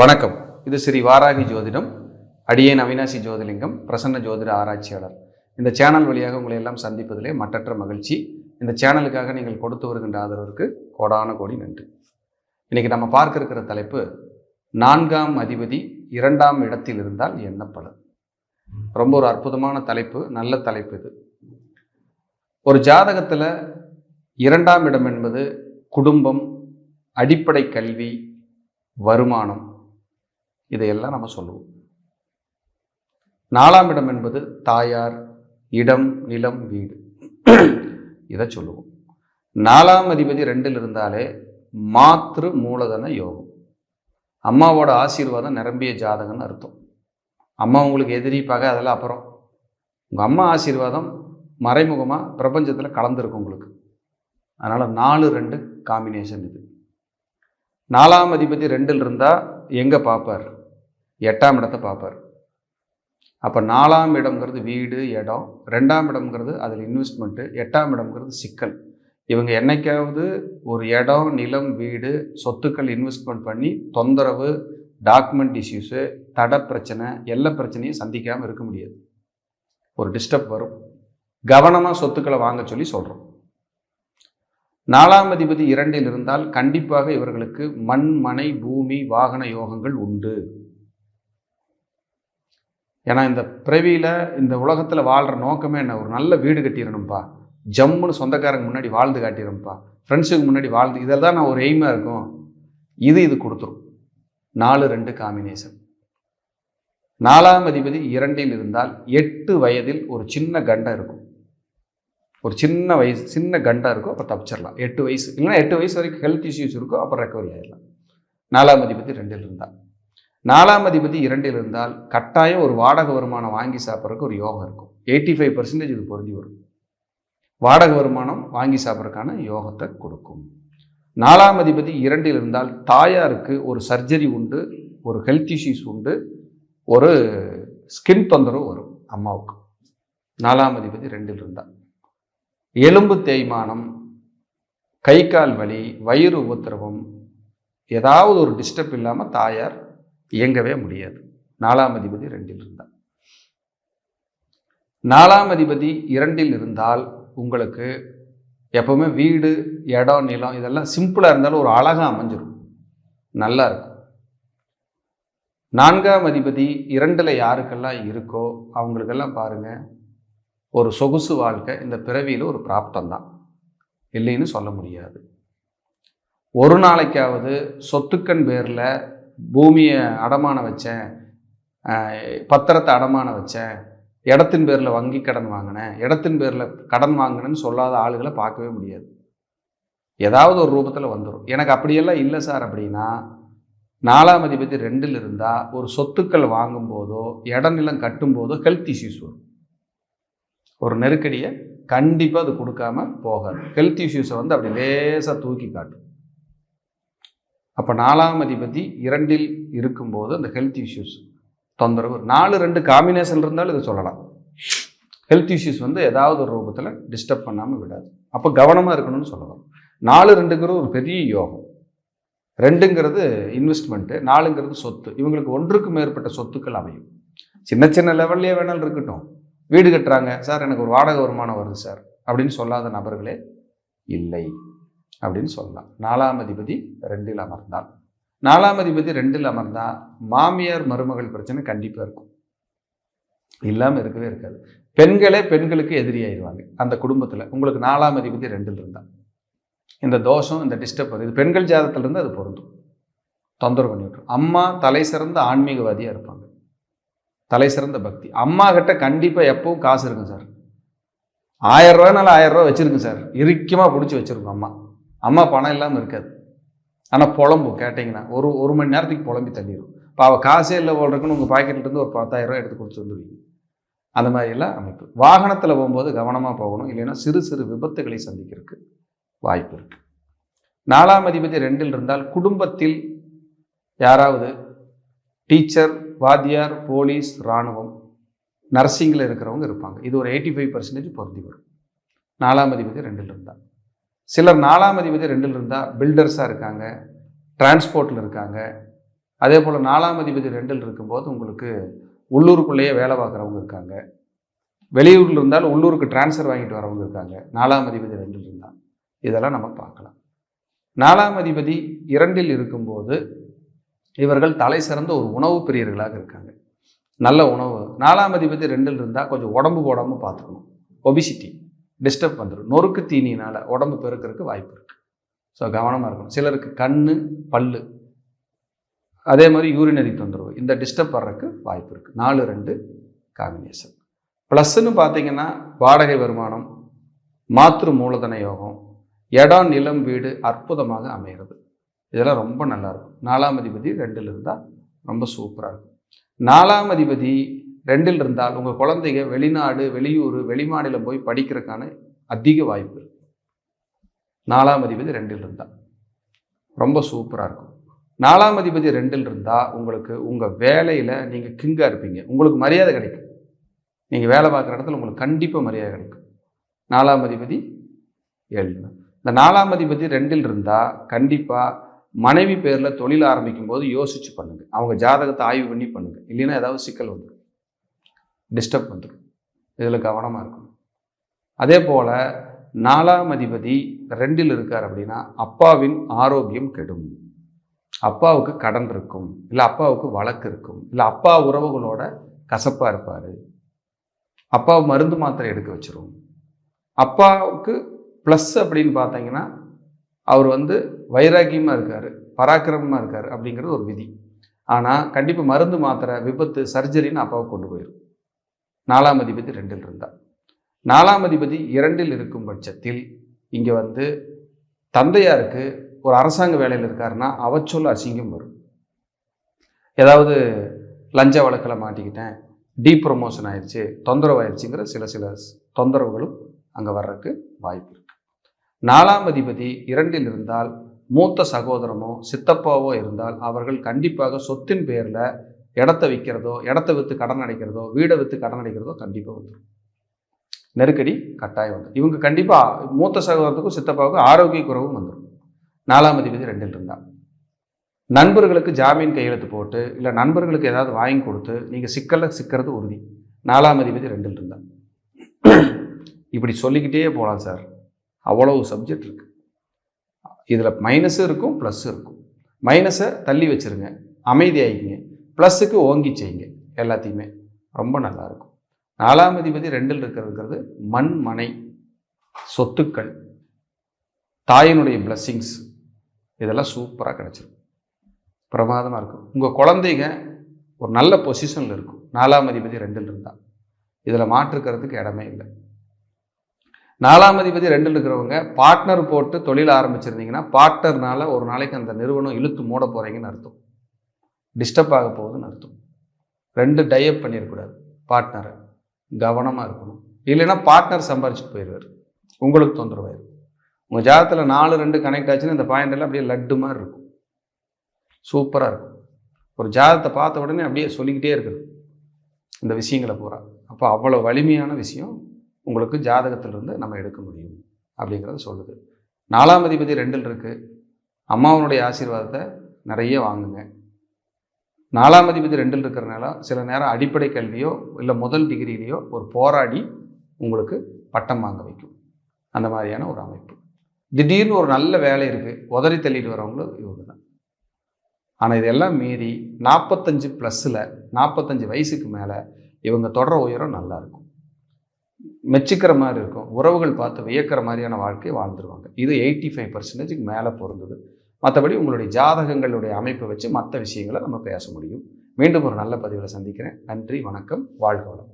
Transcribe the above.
வணக்கம். இது ஸ்ரீ வாராகி ஜோதிடம் அடியேன் அவினாசி ஜோதிலிங்கம் பிரசன்ன ஜோதிட ஆராய்ச்சியாளர். இந்த சேனல் வழியாக உங்களை எல்லாம் சந்திப்பதிலே மற்றற்ற மகிழ்ச்சி. இந்த சேனலுக்காக நீங்கள் கொடுத்து வருகின்ற ஆதரவிற்கு கோடான கோடி நன்றி. இன்னைக்கு நம்ம பார்க்க இருக்கிற தலைப்பு நான்காம் அதிபதி இரண்டாம் இடத்தில் இருந்தால் என்ன பலன்? ரொம்ப ஒரு அற்புதமான தலைப்பு நல்ல தலைப்பு இது. ஒரு ஜாதகத்தில் இரண்டாம் இடம் என்பது குடும்பம் அடிப்படை கல்வி வருமானம். இதையெல்லாம் நம்ம சொல்லுவோம். நாலாம் இடம் என்பது தாயார் இடம் நிலம் வீடு. இதை சொல்லுவோம். நாலாம் அதிபதி ரெண்டில் இருந்தாலே மாத்ரு மூலதன யோகம். அம்மாவோட ஆசீர்வாதம் நிரம்பிய ஜாதகம்னு அர்த்தம். அம்மா உங்களுக்கு எதிரி பகை அதெல்லாம் அப்புறம். உங்கள் அம்மா ஆசீர்வாதம் மறைமுகமாக பிரபஞ்சத்தில் கலந்துருக்கும் உங்களுக்கு. அதனால் நாலு ரெண்டு காம்பினேஷன் இது. நாலாம் அதிபதி ரெண்டில் இருந்தால் எங்கே பார்ப்பார்? எட்டாம் இடத்தை பார்ப்பார். அப்போ நாலாம் இடம்ங்கிறது வீடு இடம். ரெண்டாம் இடம்ங்கிறது அதில் இன்வெஸ்ட்மெண்ட்டு எட்டாம் இடம்ங்கிறது சிக்கல். இவங்க என்னைக்காவது ஒரு இடம் நிலம் வீடு சொத்துக்கள் இன்வெஸ்ட்மெண்ட் பண்ணி தொந்தரவு டாக்குமெண்ட் இஷ்யூஸு தட பிரச்சனை எல்லா பிரச்சனையும் சந்திக்காமல் இருக்க முடியாது. ஒரு டிஸ்டர்ப் வரும். கவனமாக சொத்துக்களை வாங்க சொல்லி சொல்கிறோம் நாலாம் அதிபதி இரண்டில் இருந்தால் கண்டிப்பாக இவர்களுக்கு மண் மனை பூமி வாகன யோகங்கள் உண்டு. ஏன்னா இந்த பிறவியில் இந்த உலகத்தில் வாழ்கிற நோக்கமே என்ன? ஒரு நல்ல வீடு கட்டிடணும்ப்பா ஜம்முன்னு சொந்தக்காரங்க முன்னாடி வாழ்ந்து காட்டிடணும்ப்பா ஃப்ரெண்ட்ஸுக்கு முன்னாடி வாழ்ந்து இதில் தான் நான் ஒரு எய்மாக இருக்கும். இது இது கொடுத்துரும். நாலு ரெண்டு காம்பினேஷன் நாலாம் அதிபதி இரண்டில் இருந்தால் எட்டு வயதில் ஒரு சின்ன கண்டம் இருக்கும். ஒரு சின்ன வயசு சின்ன கண்டம் இருக்கும் அப்போ தப்பிச்சிடலாம். எட்டு வயசு இல்லைன்னா எட்டு வயசு வரைக்கும் ஹெல்த் இஷ்யூஸ் இருக்கும் அப்புறம் ரெக்கவரி ஆகிடலாம் நாலாம் அதிபதி ரெண்டில் இருந்தால். நாலாம் அதிபதி இரண்டில் இருந்தால் கட்டாயம் ஒரு வாடகை வருமானம் வாங்கி சாப்பிட்றதுக்கு ஒரு யோகம் இருக்கும். எயிட்டி ஃபைவ் பர்சன்டேஜ் இது பொருந்தி வரும். வாடகை வருமானம் வாங்கி சாப்பிட்றதுக்கான யோகத்தை கொடுக்கும். நாலாம் அதிபதி இரண்டில் இருந்தால் தாயாருக்கு ஒரு சர்ஜரி உண்டு ஒரு ஹெல்த் இஷ்யூஸ் உண்டு ஒரு ஸ்கின் தொந்தரவு வரும் அம்மாவுக்கு. நாலாம் அதிபதி ரெண்டில் இருந்தால். எலும்பு தேய்மானம் கை கால் வலி வயிறு உபத்திரவம் ஏதாவது ஒரு டிஸ்டர்ப் இல்லாமல் தாயார் இயங்கவே முடியாது. நாலாம் அதிபதி ரெண்டில் இருந்தால் நாலாம் அதிபதி இரண்டில் இருந்தால் உங்களுக்கு எப்பவுமே வீடு இடம் நிலம் இதெல்லாம் சிம்பிளாக இருந்தாலும் ஒரு அழகாக அமைஞ்சிடும் நல்லா இருக்கும். நான்காம் அதிபதி இரண்டில் யாருக்கெல்லாம் இருக்கோ அவங்களுக்கெல்லாம் பாருங்கள் ஒரு சொகுசு வாழ்க்கை இந்த பிறவியில் ஒரு பிராப்தம் தான். இல்லைன்னு சொல்ல முடியாது. ஒரு நாளைக்காவது சொத்துக்கன் பேரில் பூமியை அடமானம் வச்சேன் பத்திரத்தை அடமானம் வச்சேன் இடத்தின் பேரில் வங்கி கடன் வாங்கினேன் இடத்தின் பேரில் கடன் வாங்கினேன்னு சொல்லாத ஆளுகளை பார்க்கவே முடியாது. ஏதாவது ஒரு ரூபத்தில் வந்துடும் எனக்கு அப்படியெல்லாம் இல்லை சார் அப்படின்னா நாலாம் அதிபதி ரெண்டில் இருந்தால் ஒரு சொத்துக்கள் வாங்கும்போதோ இடநிலம் கட்டும்போதோ ஹெல்த் இஷ்யூஸ் வரும். ஒரு நெருக்கடியை கண்டிப்பாக அது கொடுக்காம போகாது. ஹெல்த் இஷ்யூஸை வந்து அப்படி லேசாக தூக்கி காட்டும். அப்போ நாலாம் அதிபதி இரண்டில் இருக்கும்போது அந்த ஹெல்த் இஷ்யூஸ் தொந்தரவு நாலு ரெண்டு காம்பினேஷன் இருந்தாலும் இதை சொல்லலாம். ஹெல்த் இஷ்யூஸ் வந்து ஏதாவது ஒரு ரூபத்தில் டிஸ்டர்ப் பண்ணாமல் விடாது. அப்போ கவனமாக இருக்கணும்னு சொல்லலாம். நாலு ரெண்டுங்கிறது ஒரு பெரிய யோகம். ரெண்டுங்கிறது இன்வெஸ்ட்மெண்ட்டு நாலுங்கிறது சொத்து. இவங்களுக்கு ஒன்றுக்கு மேற்பட்ட சொத்துக்கள் அமையும். சின்ன சின்ன லெவல்லையே வேணாலும் இருக்கட்டும். வீடு கட்டுறாங்க. சார் எனக்கு ஒரு வாடகை வருமானம் வருது சார். அப்படின்னு சொல்லாத நபர்களே இல்லை. அப்படின்னு சொல்லலாம். நாலாம் அதிபதி ரெண்டில் அமர்ந்தால். நாலாம் அதிபதி ரெண்டில் அமர்ந்தால் மாமியார் மருமகள் பிரச்சனை கண்டிப்பாக இருக்கும். இல்லாமல் இருக்கவே இருக்காது. பெண்களே பெண்களுக்கு எதிரியாயிருவாங்க அந்த குடும்பத்தில் உங்களுக்கு நாலாம் அதிபதி ரெண்டில் இருந்தால் இந்த தோஷம் இந்த டிஸ்டர்ப் இது பெண்கள் ஜாதகத்திலிருந்து அது பொருந்தும். தொந்தரவு பண்ணி விட்ரும் அம்மா தலை சிறந்த ஆன்மீகவாதியாக இருப்பாங்க. தலை சிறந்த பக்தி. அம்மா கிட்ட கண்டிப்பாக எப்பவும் காசு இருக்கும் சார். ஆயிரம் ரூபாய்னால ஆயிரம் ரூபா வச்சிருக்கு சார். இறுக்கமாக பிடிச்சி வச்சிருக்கோம் அம்மா. அம்மா பணம் இல்லாமல் இருக்காது. ஆனால் புலம்பும் கேட்டிங்கன்னா ஒரு ஒரு மணி நேரத்துக்கு புலம்பி தள்ளிடும் இப்போ அவள் காசே இல்லை போடுறதுக்குன்னு உங்கள் பாக்கெட்லேருந்து ஒரு பத்தாயிரரூவா எடுத்து கொடுத்து வந்துடுவீங்க அந்த மாதிரிலாம் அமைப்பு. வாகனத்தில் போகும்போது கவனமாக போகணும். இல்லைன்னா சிறு சிறு விபத்துகளை சந்திக்கிறதுக்கு வாய்ப்பு இருக்குது நாலாம் அதிபதி ரெண்டில் இருந்தால் குடும்பத்தில் யாராவது டீச்சர் வாத்தியார் போலீஸ் இராணுவம் நர்சிங்கில் இருக்கிறவங்க இருப்பாங்க. இது ஒரு எயிட்டி ஃபைவ் பர்சன்டேஜ் பொருந்தி வரும். நாலாம் அதிபதி ரெண்டில் இருந்தால். சிலர் நாலாம் அதிபதி ரெண்டில் இருந்தால் பில்டர்ஸாக இருக்காங்க டிரான்ஸ்போர்ட்டில் இருக்காங்க. அதே போல் நாலாம் அதிபதி ரெண்டில் இருக்கும்போது உங்களுக்கு உள்ளூருக்குள்ளேயே வேலை பார்க்குறவங்க இருக்காங்க. வெளியூரில் இருந்தாலும் உள்ளூருக்கு டிரான்ஸ்ஃபர் வாங்கிட்டு வரவங்க இருக்காங்க. நாலாம் அதிபதி ரெண்டில் இருந்தால் இதெல்லாம் நம்ம பார்க்கலாம். நாலாம் அதிபதி இரண்டில் இருக்கும்போது இவர்கள் தலை சிறந்த ஒரு உணவு பிரியர்களாக இருக்காங்க. நல்ல உணவு. நாலாம் அதிபதி ரெண்டில் இருந்தால் கொஞ்சம் உடம்பு போடாமல் பார்த்துக்கணும். ஒபிசிட்டி டிஸ்டர்ப் வந்துடும் நொறுக்கு தீனினால் உடம்பு பெருக்கிறதுக்கு வாய்ப்பு இருக்குது ஸோ கவனமாக இருக்கணும். சிலருக்கு கண் பல்லு அதே மாதிரி யூரினரி தொந்தரவு இந்த டிஸ்டர்ப் வர்றதுக்கு வாய்ப்பு இருக்குது நாலு ரெண்டு காம்பினேஷன் ப்ளஸ்ன்னு பார்த்தீங்கன்னா வாடகை வருமானம் மாத்திரு மூலதன யோகம் இடம் நிலம் வீடு அற்புதமாக அமைகிறது. இதெல்லாம் ரொம்ப நல்லாயிருக்கும் நாலாம் அதிபதி ரெண்டில் இருந்தால் ரொம்ப சூப்பராக இருக்கும். நாலாம் அதிபதி ரெண்டில் இருந்தால் உங்கள் குழந்தைங்க வெளிநாடு வெளியூர் வெளிமாநிலம் போய் படிக்கிறதுக்கான அதிக வாய்ப்பு நாலாம் அதிபதி ரெண்டில் இருந்தால் ரொம்ப சூப்பராக இருக்கும். நாலாம் அதிபதி ரெண்டில் இருந்தால் உங்களுக்கு உங்கள் வேலையில் நீங்கள் கிங்காக இருப்பீங்க. உங்களுக்கு மரியாதை கிடைக்கும். நீங்கள் வேலை பார்க்குற இடத்துல உங்களுக்கு கண்டிப்பாக மரியாதை கிடைக்கும். நாலாம் அதிபதி ஏழு. இந்த நாலாம் அதிபதி ரெண்டில் இருந்தால் கண்டிப்பாக மனைவி பேரில் தொழில் ஆரம்பிக்கும் போது யோசிச்சு பண்ணுங்கள் அவங்க ஜாதகத்தை ஆய்வு பண்ணி பண்ணுங்கள் இல்லைன்னா ஏதாவது சிக்கல் வந்துடும். டிஸ்டர்ப் வந்துடும் இதில் கவனமாக இருக்கணும். அதே போல் நாலாம் அதிபதி ரெண்டில் இருக்கார் அப்படின்னா அப்பாவின் ஆரோக்கியம் கெடும். அப்பாவுக்கு கடன் இருக்கும். இல்லை அப்பாவுக்கு வழக்கு இருக்கும். இல்லை அப்பா உறவுகளோட கசப்பாக இருப்பார். அப்பா மருந்து மாத்திரை எடுக்க வச்சிரும். அப்பாவுக்கு ப்ளஸ் அப்படின்னு பார்த்தீங்கன்னா அவர் வந்து வைராக்கியமாக இருக்கார் பராக்கிரமமாக இருக்கார் அப்படிங்கிறது ஒரு விதி. ஆனால் கண்டிப்பாக மருந்து மாத்திரை விபத்து சர்ஜரின்னு அப்பாவை கொண்டு போயிடும் நாலாம் அதிபதி ரெண்டில் இருந்தால் நாலாம் அதிபதி இரண்டில் இருக்கும் பட்சத்தில் இங்கே வந்து தந்தையாருக்கு ஒரு அரசாங்க வேலையில் இருக்காருன்னா அவச்சொல் அசிங்கம் வரும். ஏதாவது லஞ்ச வழக்கில் மாட்டிக்கிட்டேன் டீ ப்ரொமோஷன் ஆயிடுச்சு தொந்தரவு ஆயிடுச்சுங்கிற சில சில தொந்தரவுகளும் அங்கே வர்றதுக்கு வாய்ப்பு இருக்கு. நாலாம் அதிபதி இரண்டில் இருந்தால் மூத்த சகோதரமோ சித்தப்பாவோ இருந்தால் அவர்கள் கண்டிப்பாக சொத்தின் பேரில் இடத்த விற்கிறதோ இடத்த விற்று கடன் அடைக்கிறதோ வீடை விற்று கடன் அடைக்கிறதோ கண்டிப்பாக வந்துடும் நெருக்கடி கட்டாயம் வந்துடும் இவங்க கண்டிப்பாக மூத்த சகோதரத்துக்கும் சித்தப்பாவுக்கும் ஆரோக்கிய குறவும் வந்துடும் நாலாம் அதிபதி ரெண்டில் இருந்தால் நண்பர்களுக்கு ஜாமீன் கையெழுத்து போட்டு இல்லை நண்பர்களுக்கு ஏதாவது வாங்கி கொடுத்து நீங்கள் சிக்கலில் சிக்கிறது உறுதி. நாலாம் அதிபதி ரெண்டில் இருந்தால் இப்படி சொல்லிக்கிட்டே போகலாம் சார். அவ்வளவு சப்ஜெக்ட் இருக்குது இதில் மைனஸும் இருக்கும் ப்ளஸ்ஸும் இருக்கும். மைனஸை தள்ளி வச்சுருங்க. அமைதியாகிங்க ப்ளஸுக்கு ப்ளஸ்ஸுக்கு ஓங்கி செய்யுங்க. எல்லாத்தையுமே. ரொம்ப நல்லாயிருக்கும். நாலாம் அதிபதி ரெண்டில் இருக்கிறதுங்கிறது மண் மனை சொத்துக்கள் தாயினுடைய பிளஸ்ஸிங்ஸ் இதெல்லாம் சூப்பராக கிடச்சிருக்கும் பிரமாதமாக இருக்கும். உங்கள் குழந்தைங்க ஒரு நல்ல பொசிஷனில் இருக்கும். நாலாம் அதிபதி ரெண்டில் இருந்தால் இதில் மாற்றுக்கிறதுக்கு இடமே இல்லை. நாலாம் அதிபதி ரெண்டில் இருக்கிறவங்க பார்ட்னர் போட்டு தொழில் ஆரம்பிச்சிருந்தீங்கன்னா பார்ட்னர்னால ஒரு நாளைக்கு அந்த நிறுவனம் இழுத்து மூட போகிறீங்கன்னு அர்த்தம். டிஸ்டர்ப் ஆக போகுதுன்னு அர்த்தம். ரெண்டு டைப் பண்ணிடக்கூடாது பார்ட்னரை கவனமாக இருக்கணும். இல்லைன்னா பார்ட்னர் சம்பாரிச்சுட்டு போயிடுவார் உங்களுக்கு தொந்தரவாயிரும் உங்கள் ஜாதகத்தில் நாலு ரெண்டு கனெக்ட் ஆச்சுன்னா இந்த பாயிண்ட் எல்லாம் அப்படியே லட்டு மாதிரி இருக்கும். சூப்பராக இருக்கும். ஒரு ஜாதத்தை பார்த்த உடனே அப்படியே சொல்லிக்கிட்டே இருக்குது இந்த விஷயங்களை பூரா. அப்போ அவ்வளோ வலிமையான விஷயம் உங்களுக்கு ஜாதகத்திலிருந்து நம்ம எடுக்க முடியும் அப்படிங்கிறத சொல்லுது. நாலாம் அதிபதி ரெண்டில் இருக்குது அம்மாவனுடைய ஆசீர்வாதத்தை நிறைய வாங்குங்க. நாலாம் அதிபதி ரெண்டில் இருக்கிறனால சில நேரம் அடிப்படை கல்வியோ இல்லை முதல் டிகிரிலேயோ ஒரு போராடி உங்களுக்கு பட்டம் வாங்க வைக்கும். அந்த மாதிரியான ஒரு அமைப்பு. திடீர்னு ஒரு நல்ல வேலை இருக்குது உதறி தள்ளிட்டு வரவங்களும் இவங்க தான் ஆனால் இதெல்லாம் மீறி நாற்பத்தஞ்சு ப்ளஸ்ஸில் நாற்பத்தஞ்சு வயசுக்கு மேலே இவங்க தொடர உயரம் நல்லாயிருக்கும் மெச்சிக்கிற மாதிரி இருக்கும். உறவுகள் பார்த்து வியக்கிற மாதிரியான வாழ்க்கையை வாழ்ந்துருவாங்க. இது எயிட்டி ஃபைவ் பர்சன்டேஜுக்கு மேலே பொருந்தது. மற்றபடி உங்களுடைய ஜாதகங்களுடைய அமைப்பை வச்சு மற்ற விஷயங்களை நம்ம பேச முடியும். மீண்டும் ஒரு நல்ல பதிவில் சந்திக்கிறேன். நன்றி வணக்கம் வாழ்க வளம்